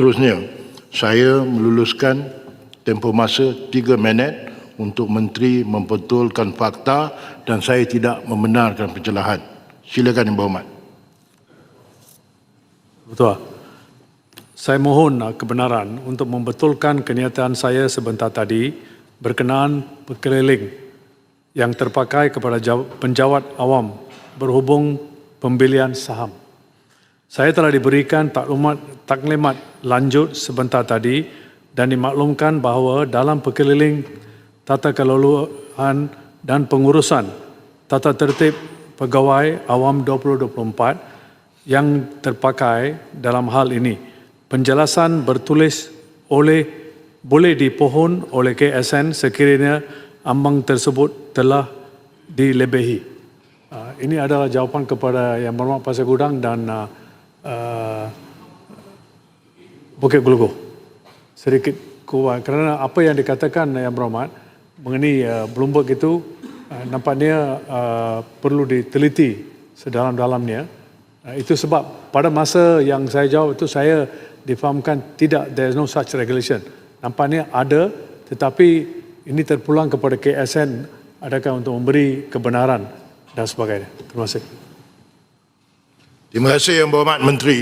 Seterusnya, saya meluluskan tempoh masa 3 minit untuk menteri membetulkan fakta dan saya tidak membenarkan pencerahan. Silakan Yang Berhormat. Betul. Saya mohon uh, kebenaran untuk membetulkan kenyataan saya sebentar tadi berkenaan pekeliling yang terpakai kepada jaw- penjawat awam berhubung pembelian saham. Saya telah diberikan taklimat, taklimat lanjut sebentar tadi dan dimaklumkan bahawa dalam pekeliling tata keloluan dan pengurusan tata tertib pegawai awam 2024 yang terpakai dalam hal ini. Penjelasan bertulis oleh boleh dipohon oleh KSN sekiranya ambang tersebut telah dilebihi. Uh, ini adalah jawapan kepada Yang Berhormat Pasir Gudang dan uh, uh, Bukit Gulugu. Sedikit kuat kerana apa yang dikatakan Yang Berhormat mengenai uh, Bloomberg itu uh, nampaknya uh, perlu diteliti sedalam-dalamnya. Uh, itu sebab pada masa yang saya jawab itu saya difahamkan tidak there is no such regulation. Nampaknya ada tetapi ini terpulang kepada KSN adakah untuk memberi kebenaran dan sebagainya. Terima kasih. Terima kasih Yang Berhormat Menteri.